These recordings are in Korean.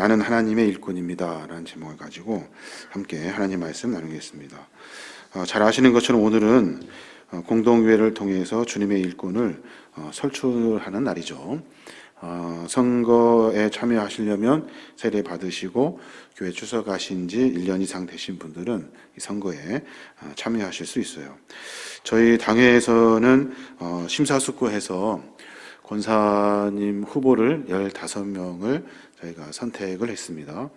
나는 하나님의 일꾼입니다. 라는 제목을 가지고 함께 하나님 말씀 나누겠습니다. 어, 잘 아시는 것처럼 오늘은 어, 공동교회를 통해서 주님의 일꾼을 어, 설출하는 날이죠. 어, 선거에 참여하시려면 세례 받으시고 교회 출석하신 지 1년 이상 되신 분들은 이 선거에 어, 참여하실 수 있어요. 저희 당회에서는 어, 심사숙고해서 권사님 후보를 15명을 저희가 선택을 했습니다.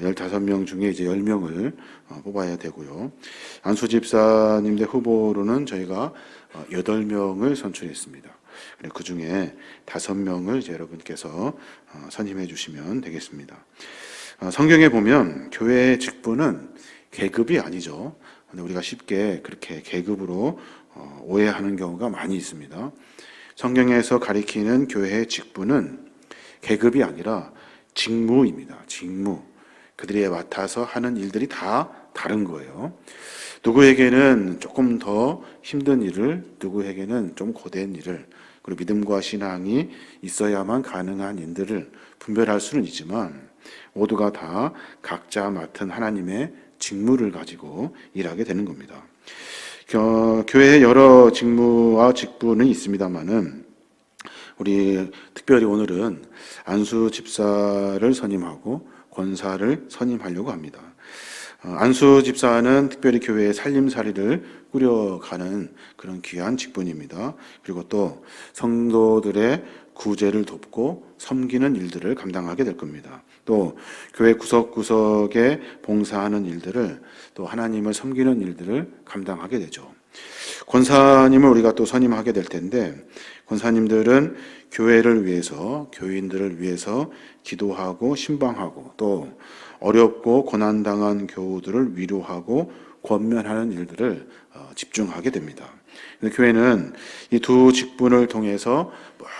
15명 중에 이제 10명을 어, 뽑아야 되고요. 안수 집사님의 후보로는 저희가 8명을 선출했습니다. 그 중에 5명을 이제 여러분께서 어, 선임해 주시면 되겠습니다. 어, 성경에 보면 교회의 직분은 계급이 아니죠. 근데 우리가 쉽게 그렇게 계급으로 오해하는 경우가 많이 있습니다. 성경에서 가리키는 교회의 직분은 계급이 아니라 직무입니다. 직무. 그들이 맡아서 하는 일들이 다 다른 거예요. 누구에게는 조금 더 힘든 일을, 누구에게는 좀 고된 일을, 그리고 믿음과 신앙이 있어야만 가능한 일들을 분별할 수는 있지만 모두가 다 각자 맡은 하나님의 직무를 가지고 일하게 되는 겁니다. 교회에 여러 직무와 직분은 있습니다만은 우리 특별히 오늘은 안수 집사를 선임하고 권사를 선임하려고 합니다. 어, 안수 집사는 특별히 교회의 살림살이를 꾸려가는 그런 귀한 직분입니다. 그리고 또 성도들의 구제를 돕고 섬기는 일들을 감당하게 될 겁니다. 또 교회 구석구석에 봉사하는 일들을 또 하나님을 섬기는 일들을 감당하게 되죠. 권사님을 우리가 또 선임하게 될 텐데 권사님들은 교회를 위해서 교인들을 위해서 기도하고 신방하고 또 어렵고 고난당한 교우들을 위로하고 권면하는 일들을 어, 집중하게 됩니다. 교회는 이 두 직분을 통해서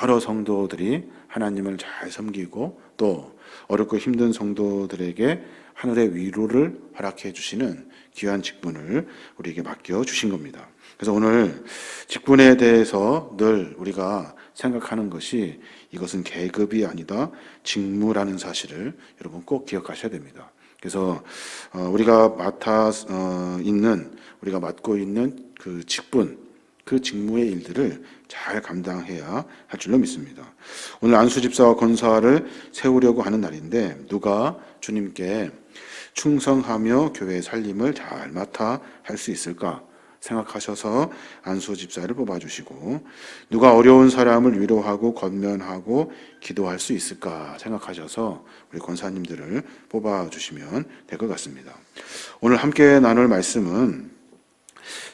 여러 성도들이 하나님을 잘 섬기고 또 어렵고 힘든 성도들에게 하늘의 위로를 허락해 주시는 귀한 직분을 우리에게 맡겨 주신 겁니다. 그래서 오늘 직분에 대해서 늘 우리가 생각하는 것이 이것은 계급이 아니다 직무라는 사실을 여러분 꼭 기억하셔야 됩니다. 그래서 어, 우리가 맡아 어, 있는 우리가 맡고 있는 그 직분 그 직무의 일들을 잘 감당해야 할 줄로 믿습니다. 오늘 안수 집사와 권사를 세우려고 하는 날인데 누가 주님께 충성하며 교회 살림을 잘 맡아 할 수 있을까 생각하셔서 안수 집사를 뽑아주시고 누가 어려운 사람을 위로하고 권면하고 기도할 수 있을까 생각하셔서 우리 권사님들을 뽑아주시면 될 것 같습니다. 오늘 함께 나눌 말씀은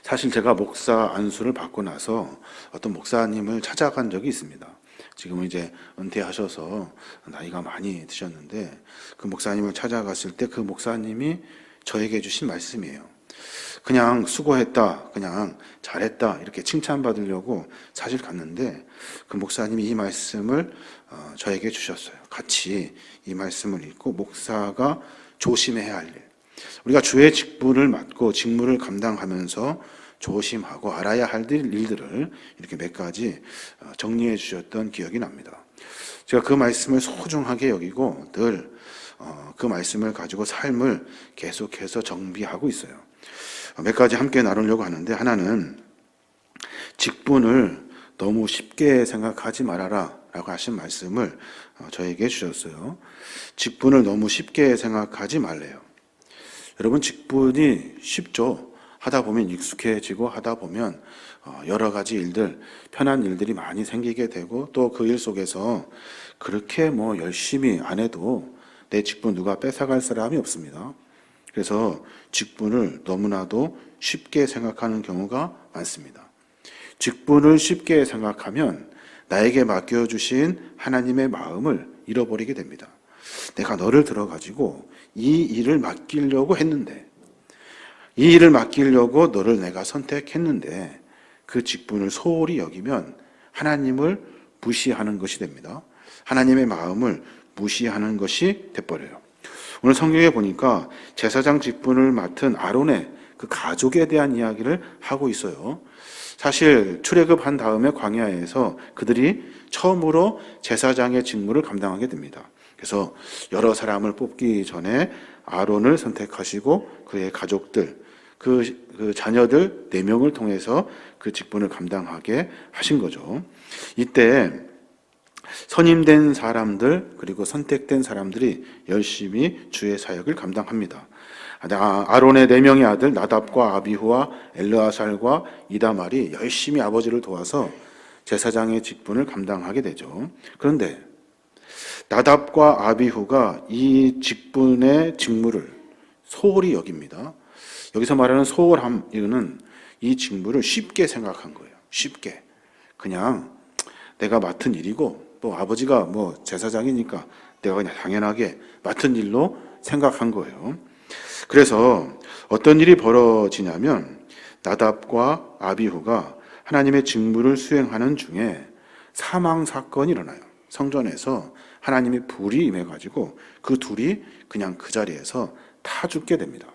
사실 제가 목사 안수를 받고 나서 어떤 목사님을 찾아간 적이 있습니다. 지금은 이제 은퇴하셔서 나이가 많이 드셨는데 그 목사님을 찾아갔을 때 그 목사님이 저에게 주신 말씀이에요. 그냥 수고했다, 그냥 잘했다, 이렇게 칭찬받으려고 사실 갔는데 그 목사님이 이 말씀을 어, 저에게 주셨어요. 같이 이 말씀을 읽고 목사가 조심해야 할 일. 우리가 주의 직분을 맡고 직무를 감당하면서 조심하고 알아야 할 일들을 이렇게 몇 가지 어, 정리해 주셨던 기억이 납니다. 제가 그 말씀을 소중하게 여기고 늘그 어, 말씀을 가지고 삶을 계속해서 정비하고 있어요. 몇 가지 함께 나누려고 하는데 하나는 직분을 너무 쉽게 생각하지 말아라 라고 하신 말씀을 어, 저에게 주셨어요. 직분을 너무 쉽게 생각하지 말래요. 여러분, 직분이 쉽죠? 하다 보면 익숙해지고 하다 보면 어, 여러 가지 일들, 편한 일들이 많이 생기게 되고 또 그 일 속에서 그렇게 뭐 열심히 안 해도 내 직분 누가 뺏어갈 사람이 없습니다. 그래서 직분을 너무나도 쉽게 생각하는 경우가 많습니다. 직분을 쉽게 생각하면 나에게 맡겨주신 하나님의 마음을 잃어버리게 됩니다. 내가 너를 들어가지고 이 일을 맡기려고 했는데, 이 일을 맡기려고 너를 내가 선택했는데, 그 직분을 소홀히 여기면 하나님을 무시하는 것이 됩니다. 하나님의 마음을 무시하는 것이 돼버려요. 오늘 성경에 보니까 제사장 직분을 맡은 아론의 그 가족에 대한 이야기를 하고 있어요. 사실 출애굽한 다음에 광야에서 그들이 처음으로 제사장의 직무를 감당하게 됩니다. 그래서 여러 사람을 뽑기 전에 아론을 선택하시고 그의 가족들, 그, 그 자녀들 네 명을 통해서 그 직분을 감당하게 하신 거죠. 이때 선임된 사람들 그리고 선택된 사람들이 열심히 주의 사역을 감당합니다. 아, 아론의 네 명의 아들 나답과 아비후와 엘르아살과 이다말이 열심히 아버지를 도와서 제사장의 직분을 감당하게 되죠. 그런데 나답과 아비후가 이 직분의 직무를 소홀히 여깁니다. 여기서 말하는 소홀함 이거는 이 직무를 쉽게 생각한 거예요. 쉽게 그냥 내가 맡은 일이고 또 아버지가 뭐 제사장이니까 내가 그냥 당연하게 맡은 일로 생각한 거예요. 그래서 어떤 일이 벌어지냐면 나답과 아비후가 하나님의 직무를 수행하는 중에 사망 사건이 일어나요. 성전에서 하나님의 불이 임해가지고 그 둘이 그냥 그 자리에서 타 죽게 됩니다.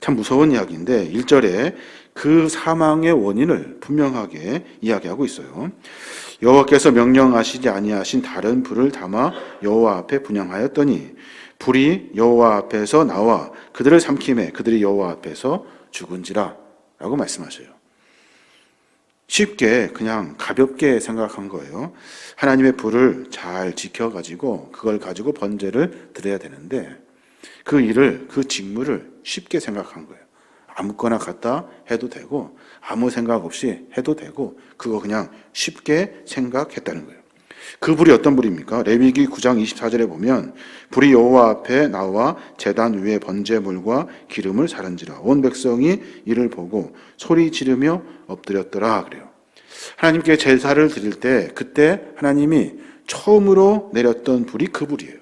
참 무서운 이야기인데 1절에 그 사망의 원인을 분명하게 이야기하고 있어요. 여호와께서 명령하시지 아니하신 다른 불을 담아 여호와 앞에 분양하였더니 불이 여호와 앞에서 나와 그들을 삼킴에 그들이 여호와 앞에서 죽은지라라고 말씀하셔요. 쉽게 그냥 가볍게 생각한 거예요. 하나님의 불을 잘 지켜가지고 그걸 가지고 번제를 드려야 되는데 그 일을 그 직무를 쉽게 생각한 거예요. 아무거나 갖다 해도 되고 아무 생각 없이 해도 되고 그거 그냥 쉽게 생각했다는 거예요. 그 불이 어떤 불입니까? 레위기 9장 24절에 보면 불이 여호와 앞에 나와 제단 위에 번제물과 기름을 사른지라 온 백성이 이를 보고 소리 지르며 엎드렸더라 그래요. 하나님께 제사를 드릴 때 그때 하나님이 처음으로 내렸던 불이 그 불이에요.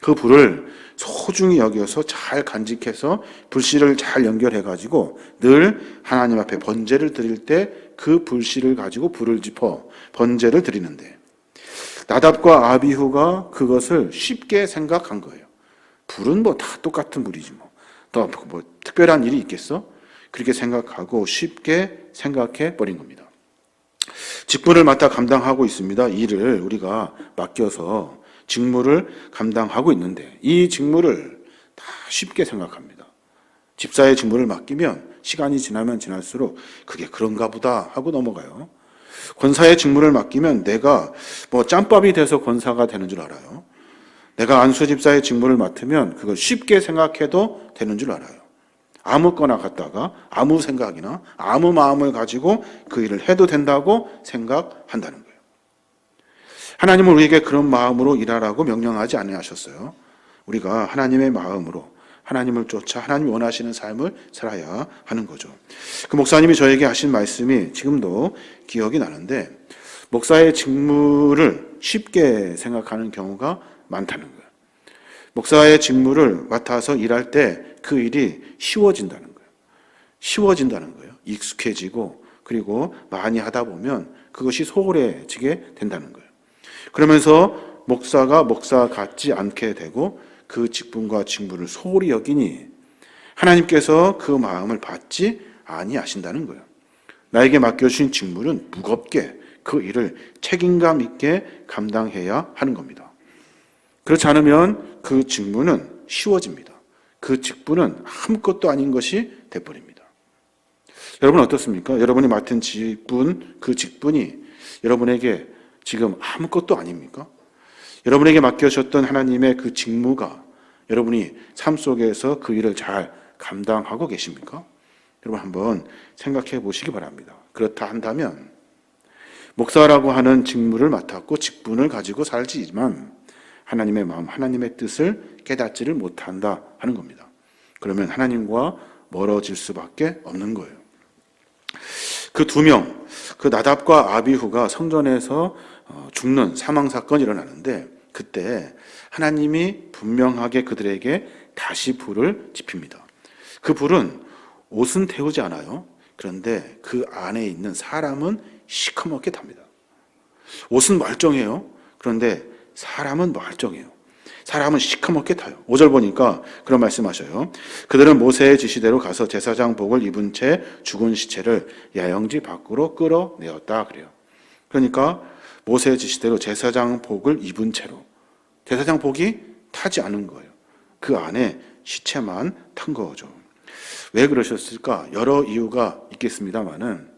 그 불을 소중히 여겨서 잘 간직해서 불씨를 잘 연결해 가지고 늘 하나님 앞에 번제를 드릴 때 그 불씨를 가지고 불을 짚어 번제를 드리는데 나답과 아비후가 그것을 쉽게 생각한 거예요. 불은 뭐 다 똑같은 불이지 뭐. 또뭐 특별한 일이 있겠어? 그렇게 생각하고 쉽게 생각해 버린 겁니다. 직분을 맡아 감당하고 있습니다. 일을 우리가 맡겨서 직무를 감당하고 있는데 이 직무를 다 쉽게 생각합니다. 집사의 직무를 맡기면 시간이 지나면 지날수록 그게 그런가 보다 하고 넘어가요. 권사의 직무를 맡기면 내가 뭐 짬밥이 돼서 권사가 되는 줄 알아요. 내가 안수 집사의 직무를 맡으면 그걸 쉽게 생각해도 되는 줄 알아요. 아무거나 갖다가 아무 생각이나 아무 마음을 가지고 그 일을 해도 된다고 생각한다는. 하나님은 우리에게 그런 마음으로 일하라고 명령하지 아니하셨어요. 우리가 하나님의 마음으로 하나님을 쫓아 하나님 원하시는 삶을 살아야 하는 거죠. 그 목사님이 저에게 하신 말씀이 지금도 기억이 나는데 목사의 직무를 쉽게 생각하는 경우가 많다는 거예요. 목사의 직무를 맡아서 일할 때 그 일이 쉬워진다는 거예요. 쉬워진다는 거예요. 익숙해지고 그리고 많이 하다 보면 그것이 소홀해지게 된다는 거예요. 그러면서 목사가 목사 같지 않게 되고 그 직분과 직무를 소홀히 여기니 하나님께서 그 마음을 받지 아니하신다는 거예요. 나에게 맡겨주신 직무는 무겁게 그 일을 책임감 있게 감당해야 하는 겁니다. 그렇지 않으면 그 직무는 쉬워집니다. 그 직분은 아무것도 아닌 것이 돼버립니다. 여러분 어떻습니까? 여러분이 맡은 직분, 그 직분이 여러분에게 지금 아무것도 아닙니까? 여러분에게 맡겨졌던 하나님의 그 직무가 여러분이 삶 속에서 그 일을 잘 감당하고 계십니까? 여러분 한번 생각해 보시기 바랍니다. 그렇다 한다면 목사라고 하는 직무를 맡았고 직분을 가지고 살지만 하나님의 마음, 하나님의 뜻을 깨닫지를 못한다 하는 겁니다. 그러면 하나님과 멀어질 수밖에 없는 거예요. 그 두 명, 그 나답과 아비후가 성전에서 어, 죽는 사망 사건이 일어나는데 그때 하나님이 분명하게 그들에게 다시 불을 지핍니다. 그 불은 옷은 태우지 않아요. 그런데 그 안에 있는 사람은 시커멓게 답니다. 옷은 멀쩡해요. 그런데 사람은 멀쩡해요. 사람은 시커멓게 타요. 5절 보니까 그런 말씀하셔요. 그들은 모세의 지시대로 가서 제사장 복을 입은 채 죽은 시체를 야영지 밖으로 끌어내었다 그래요. 그러니까 모세의 지시대로 제사장 복을 입은 채로 제사장 복이 타지 않은 거예요. 그 안에 시체만 탄 거죠. 왜 그러셨을까? 여러 이유가 있겠습니다만은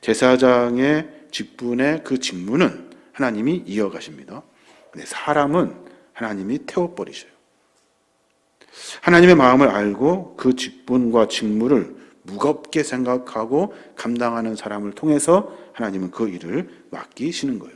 제사장의 직분의 그 직무는 하나님이 이어가십니다. 근데 사람은 하나님이 태워버리셔요. 하나님의 마음을 알고 그 직분과 직무를 무겁게 생각하고 감당하는 사람을 통해서 하나님은 그 일을 맡기시는 거예요.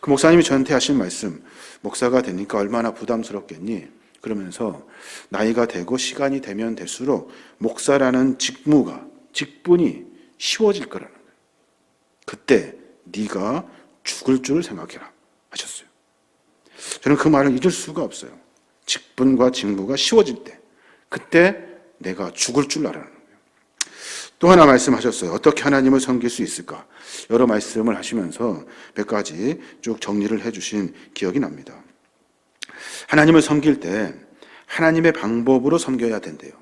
그 목사님이 저한테 하신 말씀, 목사가 되니까 얼마나 부담스럽겠니? 그러면서 나이가 되고 시간이 되면 될수록 목사라는 직무가, 직분이 쉬워질 거라는 거예요. 그때 네가 죽을 줄 생각해라 하셨어요. 저는 그 말을 잊을 수가 없어요. 직분과 직무가 쉬워질 때, 그때 내가 죽을 줄 알아는. 또 하나 말씀하셨어요. 어떻게 하나님을 섬길 수 있을까? 여러 말씀을 하시면서 몇 가지 쭉 정리를 해 주신 기억이 납니다. 하나님을 섬길 때 하나님의 방법으로 섬겨야 된대요.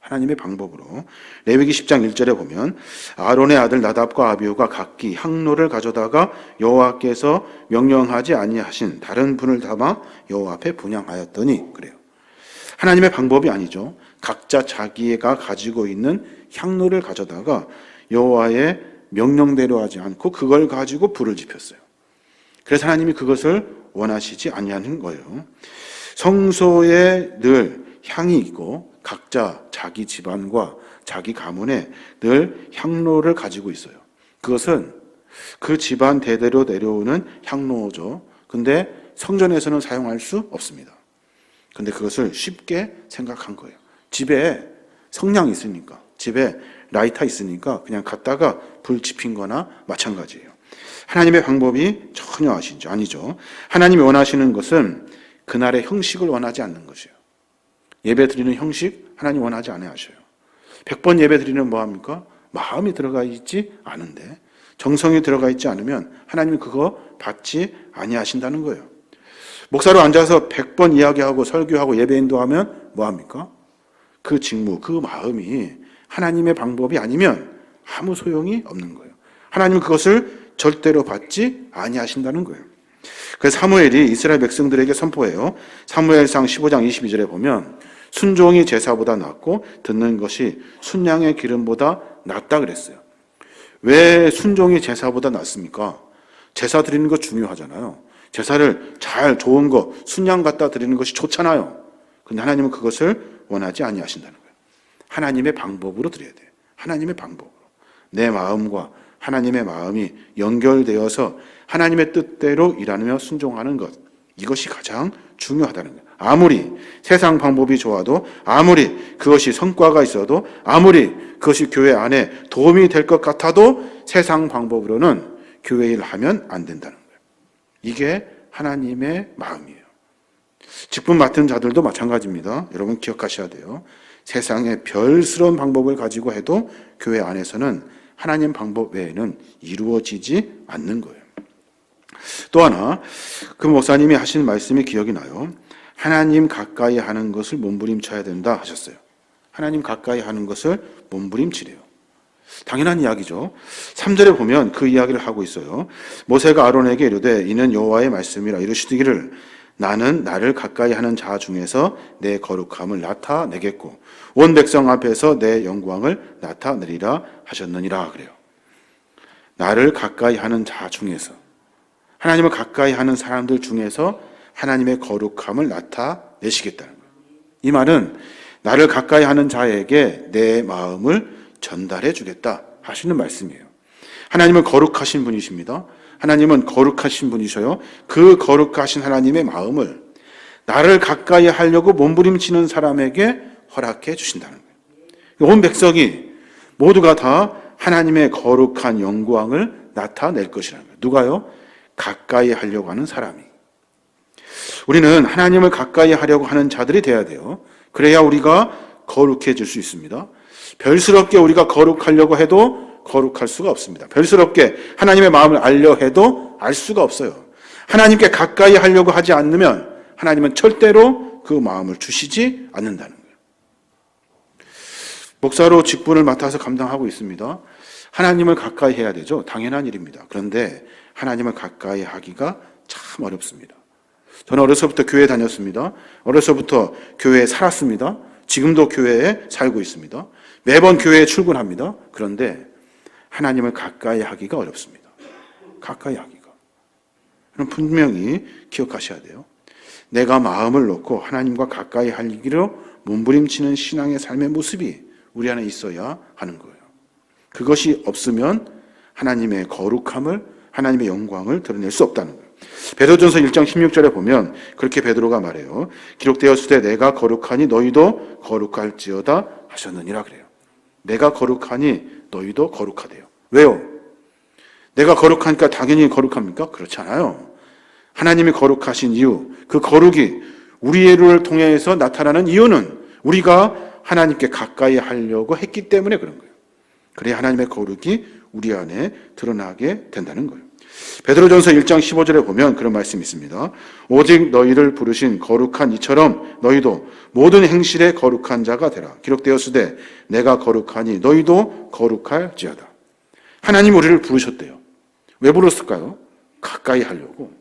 하나님의 방법으로. 레위기 10장 1절에 보면 아론의 아들 나답과 아비후가 각기 향로를 가져다가 여호와께서 명령하지 아니하신 다른 분을 담아 여호와 앞에 분양하였더니 그래요. 하나님의 방법이 아니죠. 각자 자기가 가지고 있는 향로를 가져다가 여호와의 명령대로 하지 않고 그걸 가지고 불을 지폈어요. 그래서 하나님이 그것을 원하시지 아니하는 거예요. 성소에 늘 향이 있고 각자 자기 집안과 자기 가문에 늘 향로를 가지고 있어요. 그것은 그 집안 대대로 내려오는 향로죠. 근데 성전에서는 사용할 수 없습니다. 근데 그것을 쉽게 생각한 거예요. 집에 성냥 있으니까, 집에 라이터 있으니까 그냥 갖다가 불 지핀 거나 마찬가지예요. 하나님의 방법이 전혀 아시죠? 아니죠. 하나님이 원하시는 것은 그날의 형식을 원하지 않는 것이에요. 예배 드리는 형식 하나님 원하지 않아 하셔요. 100번 예배 드리는 뭐 합니까? 마음이 들어가 있지 않은데 정성이 들어가 있지 않으면 하나님이 그거 받지 아니하신다는 거예요. 목사로 앉아서 100번 이야기하고 설교하고 예배 인도하면 뭐 합니까? 그 직무, 그 마음이 하나님의 방법이 아니면 아무 소용이 없는 거예요. 하나님은 그것을 절대로 받지 아니하신다는 거예요. 그래서 사무엘이 이스라엘 백성들에게 선포해요. 사무엘상 15장 22절에 보면 순종이 제사보다 낫고 듣는 것이 순양의 기름보다 낫다 그랬어요. 왜 순종이 제사보다 낫습니까? 제사 드리는 거 중요하잖아요. 제사를 잘 좋은 거 순양 갖다 드리는 것이 좋잖아요. 근데 하나님은 그것을 원하지 아니하신다는 거예요. 하나님의 방법으로 드려야 돼요. 하나님의 방법으로. 내 마음과 하나님의 마음이 연결되어서 하나님의 뜻대로 일하며 순종하는 것. 이것이 가장 중요하다는 거예요. 아무리 세상 방법이 좋아도 아무리 그것이 성과가 있어도 아무리 그것이 교회 안에 도움이 될 것 같아도 세상 방법으로는 교회 일을 하면 안 된다는 거예요. 이게 하나님의 마음이에요. 직분 맡은 자들도 마찬가지입니다. 여러분 기억하셔야 돼요. 세상의 별스러운 방법을 가지고 해도 교회 안에서는 하나님 방법 외에는 이루어지지 않는 거예요. 또 하나 그 목사님이 하신 말씀이 기억이 나요. 하나님 가까이 하는 것을 몸부림쳐야 된다 하셨어요. 하나님 가까이 하는 것을 몸부림치래요. 당연한 이야기죠. 3절에 보면 그 이야기를 하고 있어요. 모세가 아론에게 이르되 이는 여호와의 말씀이라 이르시기를 나는 나를 가까이 하는 자 중에서 내 거룩함을 나타내겠고 온 백성 앞에서 내 영광을 나타내리라 하셨느니라 그래요. 나를 가까이 하는 자 중에서 하나님을 가까이 하는 사람들 중에서 하나님의 거룩함을 나타내시겠다는 거예요. 이 말은 나를 가까이 하는 자에게 내 마음을 전달해 주겠다 하시는 말씀이에요. 하나님은 거룩하신 분이십니다. 하나님은 거룩하신 분이셔요. 그 거룩하신 하나님의 마음을 나를 가까이 하려고 몸부림치는 사람에게 허락해 주신다는 거예요. 온 백성이 모두가 다 하나님의 거룩한 영광을 나타낼 것이라는 거예요. 누가요? 가까이 하려고 하는 사람이. 우리는 하나님을 가까이 하려고 하는 자들이 돼야 돼요. 그래야 우리가 거룩해질 수 있습니다. 별스럽게 우리가 거룩하려고 해도 거룩할 수가 없습니다. 별스럽게 하나님의 마음을 알려 해도 알 수가 없어요. 하나님께 가까이 하려고 하지 않으면 하나님은 절대로 그 마음을 주시지 않는다는 거예요. 목사로 직분을 맡아서 감당하고 있습니다. 하나님을 가까이 해야 되죠. 당연한 일입니다. 그런데 하나님을 가까이 하기가 참 어렵습니다. 저는 어려서부터 교회 다녔습니다. 어려서부터 교회에 살았습니다. 지금도 교회에 살고 있습니다. 매번 교회에 출근합니다. 그런데 하나님을 가까이 하기가 어렵습니다. 가까이 하기가. 그럼 분명히 기억하셔야 돼요. 내가 마음을 놓고 하나님과 가까이 하기로 몸부림치는 신앙의 삶의 모습이 우리 안에 있어야 하는 거예요. 그것이 없으면 하나님의 거룩함을 하나님의 영광을 드러낼 수 없다는 거예요. 베드로전서 1장 16절에 보면 그렇게 베드로가 말해요. 기록되었을 때 내가 거룩하니 너희도 거룩할지어다 하셨느니라 그래요. 내가 거룩하니 너희도 거룩하대요. 왜요? 내가 거룩하니까 당연히 거룩합니까? 그렇지 않아요. 하나님이 거룩하신 이유, 그 거룩이 우리를 통해서 나타나는 이유는 우리가 하나님께 가까이 하려고 했기 때문에 그런 거예요. 그래야 하나님의 거룩이 우리 안에 드러나게 된다는 거예요. 베드로전서 1장 15절에 보면 그런 말씀이 있습니다. 오직 너희를 부르신 거룩한 이처럼 너희도 모든 행실에 거룩한 자가 되라. 기록되었으되 내가 거룩하니 너희도 거룩할지어다. 하나님 우리를 부르셨대요. 왜 불렀을까요? 가까이 하려고.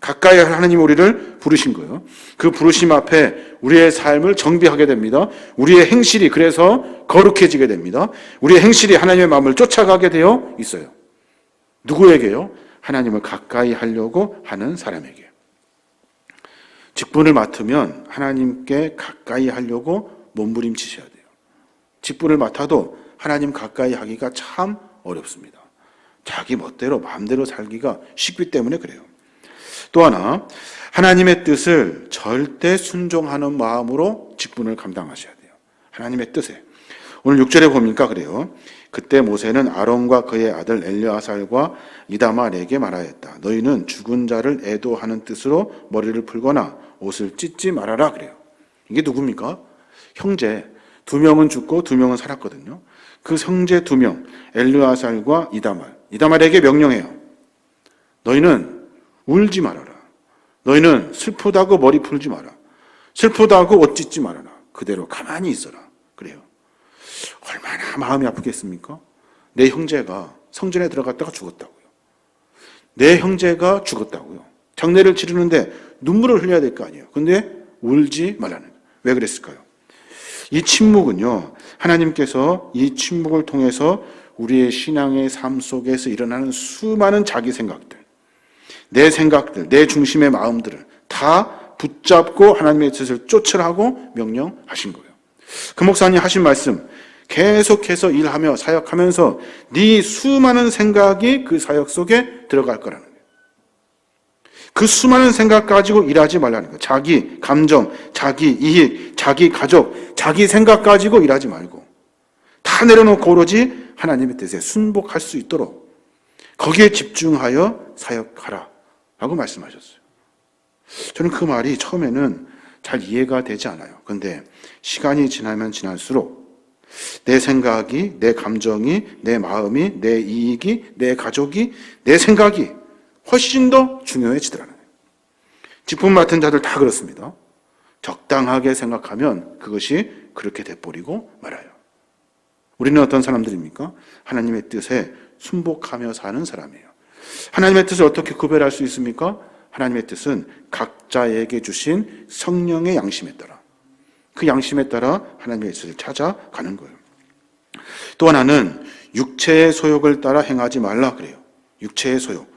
가까이 할 하나님 우리를 부르신 거예요. 그 부르심 앞에 우리의 삶을 정비하게 됩니다. 우리의 행실이 그래서 거룩해지게 됩니다. 우리의 행실이 하나님의 마음을 쫓아가게 되어 있어요. 누구에게요? 하나님을 가까이 하려고 하는 사람에게. 직분을 맡으면 하나님께 가까이 하려고 몸부림치셔야 돼요. 직분을 맡아도 하나님 가까이 하기가 참 어렵습니다. 자기 멋대로 마음대로 살기가 쉽기 때문에 그래요. 또 하나 하나님의 뜻을 절대 순종하는 마음으로 직분을 감당하셔야 돼요. 하나님의 뜻에. 오늘 6절에 보니까 그래요. 그때 모세는 아론과 그의 아들 엘리아살과 이다말에게 말하였다. 너희는 죽은 자를 애도하는 뜻으로 머리를 풀거나 옷을 찢지 말아라 그래요. 이게 누굽니까? 형제 두 명은 죽고 두 명은 살았거든요. 그 형제 두 명, 엘르아살과 이다말. 이다말에게 명령해요. 너희는 울지 말아라. 너희는 슬프다고 머리 풀지 마라. 슬프다고 옷 찢지 말아라. 그대로 가만히 있어라. 얼마나 마음이 아프겠습니까? 내 형제가 성전에 들어갔다가 죽었다고요. 내 형제가 죽었다고요. 장례를 치르는데 눈물을 흘려야 될 거 아니에요. 근데 울지 말라는 거예요. 왜 그랬을까요? 이 침묵은요, 하나님께서 이 침묵을 통해서 우리의 신앙의 삶 속에서 일어나는 수많은 자기 생각들, 내 생각들, 내 중심의 마음들을 다 붙잡고 하나님의 뜻을 쫓으라고 명령하신 거예요. 그 목사님 하신 말씀, 계속해서 일하며 사역하면서 네 수많은 생각이 그 사역 속에 들어갈 거라는 거예요. 그 수많은 생각 가지고 일하지 말라는 거예요. 자기 감정, 자기 이익, 자기 가족, 자기 생각 가지고 일하지 말고 다 내려놓고 오로지 하나님의 뜻에 순복할 수 있도록 거기에 집중하여 사역하라 라고 말씀하셨어요. 저는 그 말이 처음에는 잘 이해가 되지 않아요. 근데 시간이 지나면 지날수록 내 생각이, 내 감정이, 내 마음이, 내 이익이, 내 가족이, 내 생각이 훨씬 더 중요해지더라는 거예요. 직분 맡은 자들 다 그렇습니다. 적당하게 생각하면 그것이 그렇게 돼버리고 말아요. 우리는 어떤 사람들입니까? 하나님의 뜻에 순복하며 사는 사람이에요. 하나님의 뜻을 어떻게 구별할 수 있습니까? 하나님의 뜻은 각자에게 주신 성령의 양심에 따라 그 양심에 따라 하나님의 뜻을 찾아가는 거예요. 또 하나는 육체의 소욕을 따라 행하지 말라 그래요. 육체의 소욕.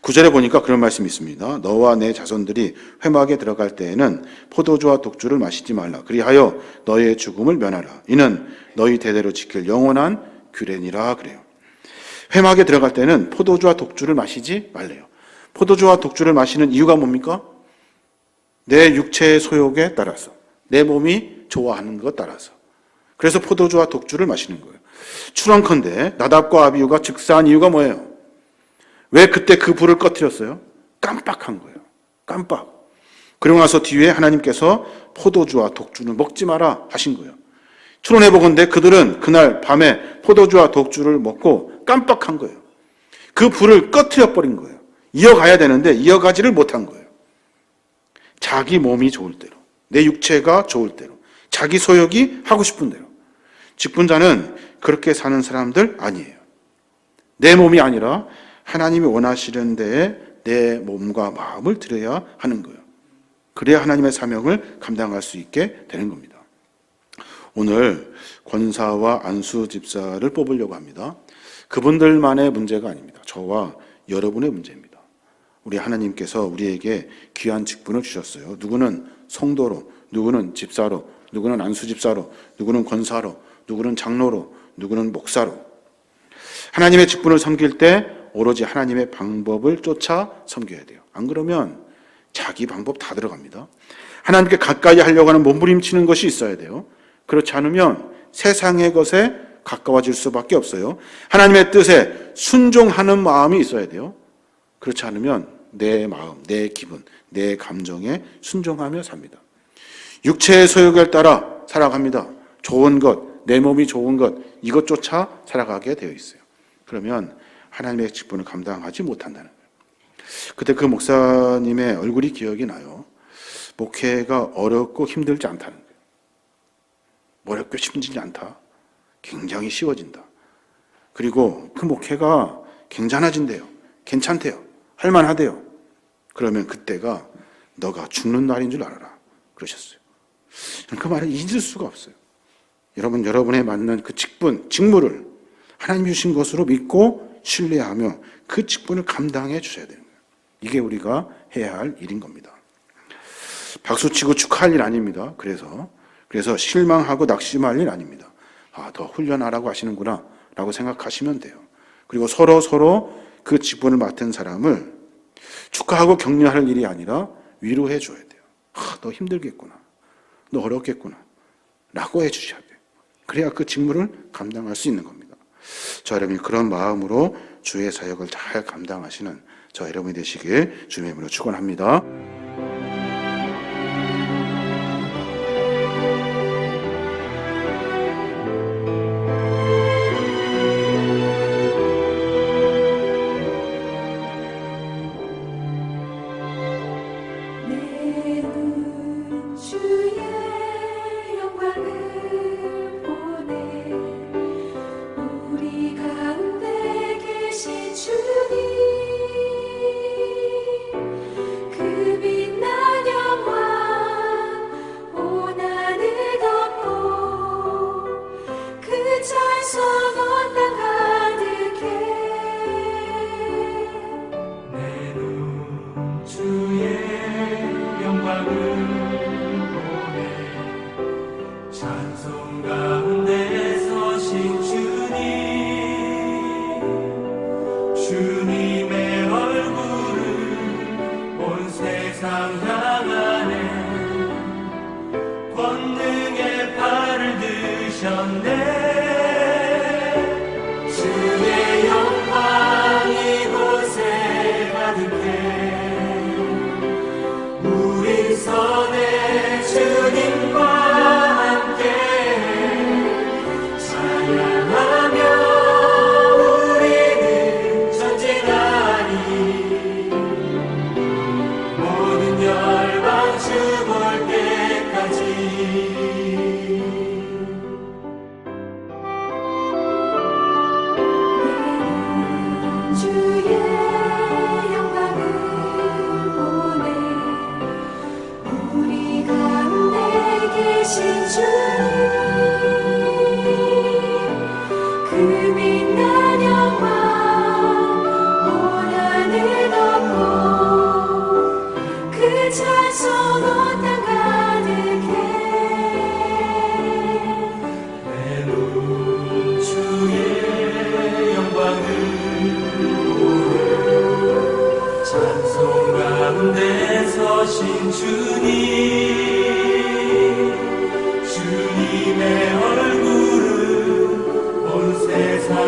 구절에 보니까 그런 말씀이 있습니다. 너와 내 자손들이 회막에 들어갈 때에는 포도주와 독주를 마시지 말라. 그리하여 너의 죽음을 면하라. 이는 너희 대대로 지킬 영원한 규례니라 그래요. 회막에 들어갈 때는 포도주와 독주를 마시지 말래요. 포도주와 독주를 마시는 이유가 뭡니까? 내 육체의 소욕에 따라서, 내 몸이 좋아하는 것 따라서. 그래서 포도주와 독주를 마시는 거예요. 추론컨대 나답과 아비우가 즉사한 이유가 뭐예요? 왜 그때 그 불을 꺼뜨렸어요? 깜빡한 거예요. 깜빡. 그리고 나서 뒤에 하나님께서 포도주와 독주는 먹지 마라 하신 거예요. 추론해 보건대 그들은 그날 밤에 포도주와 독주를 먹고 깜빡한 거예요. 그 불을 꺼뜨려 버린 거예요. 이어가야 되는데 이어가지를 못한 거예요. 자기 몸이 좋을 대로, 내 육체가 좋을 대로, 자기 소욕이 하고 싶은 대로. 직분자는 그렇게 사는 사람들 아니에요. 내 몸이 아니라 하나님이 원하시는 데에 내 몸과 마음을 들여야 하는 거예요. 그래야 하나님의 사명을 감당할 수 있게 되는 겁니다. 오늘 권사와 안수 집사를 뽑으려고 합니다. 그분들만의 문제가 아닙니다. 저와 여러분의 문제입니다. 우리 하나님께서 우리에게 귀한 직분을 주셨어요. 누구는 성도로, 누구는 집사로, 누구는 안수 집사로, 누구는 권사로, 누구는 장로로, 누구는 목사로. 하나님의 직분을 섬길 때 오로지 하나님의 방법을 쫓아 섬겨야 돼요. 안 그러면 자기 방법 다 들어갑니다. 하나님께 가까이 하려고 하는 몸부림치는 것이 있어야 돼요. 그렇지 않으면 세상의 것에 가까워질 수밖에 없어요. 하나님의 뜻에 순종하는 마음이 있어야 돼요. 그렇지 않으면 내 마음, 내 기분, 내 감정에 순종하며 삽니다. 육체의 소욕을 따라 살아갑니다. 좋은 것, 내 몸이 좋은 것, 이것조차 살아가게 되어 있어요. 그러면 하나님의 직분을 감당하지 못한다는 거예요. 그때 그 목사님의 얼굴이 기억이 나요. 목회가 어렵고 힘들지 않다는 거예요. 어렵고 힘들지 않다. 굉장히 쉬워진다. 그리고 그 목회가 괜찮아진대요. 괜찮대요. 할만하대요. 그러면 그때가 너가 죽는 날인 줄 알아라. 그러셨어요. 그 말을 잊을 수가 없어요. 여러분, 여러분의 맞는 그 직분, 직무를 하나님 주신 것으로 믿고 신뢰하며 그 직분을 감당해 주셔야 되는 거예요. 이게 우리가 해야 할 일인 겁니다. 박수치고 축하할 일 아닙니다. 그래서 그래서 실망하고 낙심할 일 아닙니다. 아, 더 훈련하라고 하시는구나 라고 생각하시면 돼요. 그리고 서로 서로 그 직분을 맡은 사람을 축하하고 격려할 일이 아니라 위로해 줘야 돼요. 아, 너 힘들겠구나. 너 어렵겠구나. 라고 해 주셔야 돼요. 그래야 그 직무를 감당할 수 있는 겁니다. 저 여러분이 그런 마음으로 주의 사역을 잘 감당하시는 저 여러분이 되시길 주님의 이름으로 축원합니다.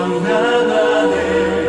세상